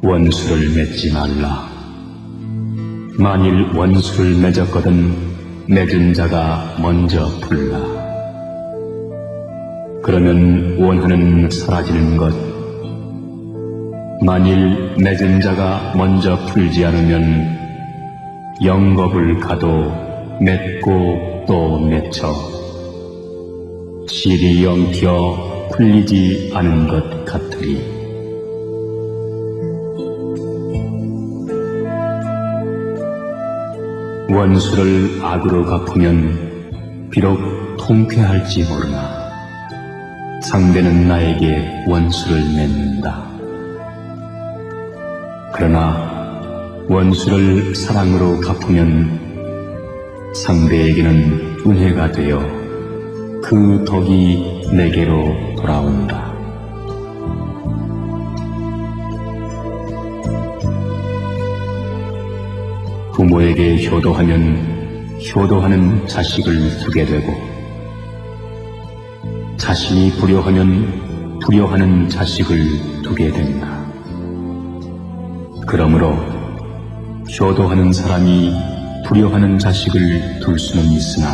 원수를 맺지 말라. 만일 원수를 맺었거든 맺은 자가 먼저 풀라. 그러면 원하는 사라지는 것. 만일 맺은 자가 먼저 풀지 않으면 영겁을 가도 맺고 또 맺혀 실이 영티어 풀리지 않은 것 같으리. 원수를 악으로 갚으면 비록 통쾌할지 모르나 상대는 나에게 원수를 맺는다. 그러나 원수를 사랑으로 갚으면 상대에게는 은혜가 되어 그 덕이 내게로 돌아온다. 부모에게 효도하면 효도하는 자식을 두게 되고 자신이 불효하면 불효하는 자식을 두게 된다. 그러므로 효도하는 사람이 불효하는 자식을 둘 수는 있으나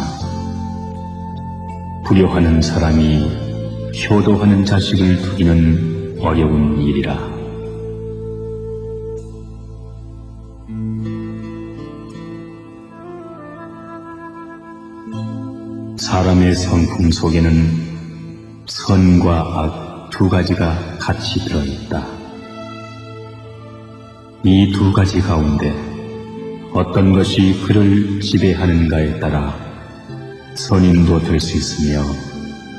불효하는 사람이 효도하는 자식을 두기는 어려운 일이라. 사람의 성품 속에는 선과 악 두 가지가 같이 들어있다. 이 두 가지 가운데 어떤 것이 그를 지배하는가에 따라 선인도 될 수 있으며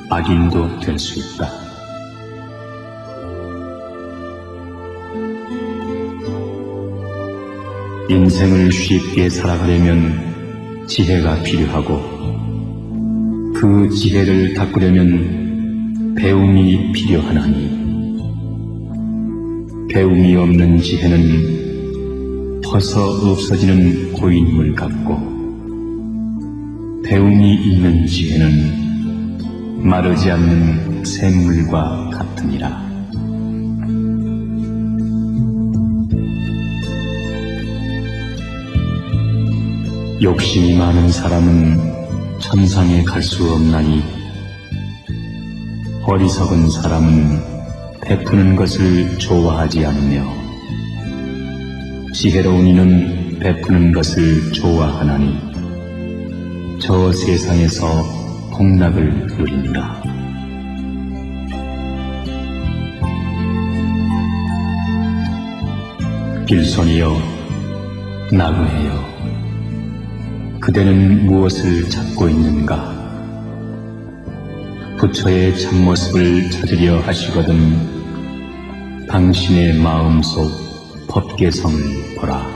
악인도 될 수 있다. 인생을 쉽게 살아가려면 지혜가 필요하고 그 지혜를 닦으려면 배움이 필요하나니 배움이 없는 지혜는 퍼서 없어지는 고인물 같고 배움이 있는 지혜는 마르지 않는 샘물과 같으니라. 욕심이 많은 사람은 천상에 갈 수 없나니 어리석은 사람은 베푸는 것을 좋아하지 않으며 지혜로운 이는 베푸는 것을 좋아하나니 저 세상에서 복락을 누린다. 길손이여 나그네여 그대는 무엇을 찾고 있는가? 부처의 참모습을 찾으려 하시거든 당신의 마음속 법계성을 보라.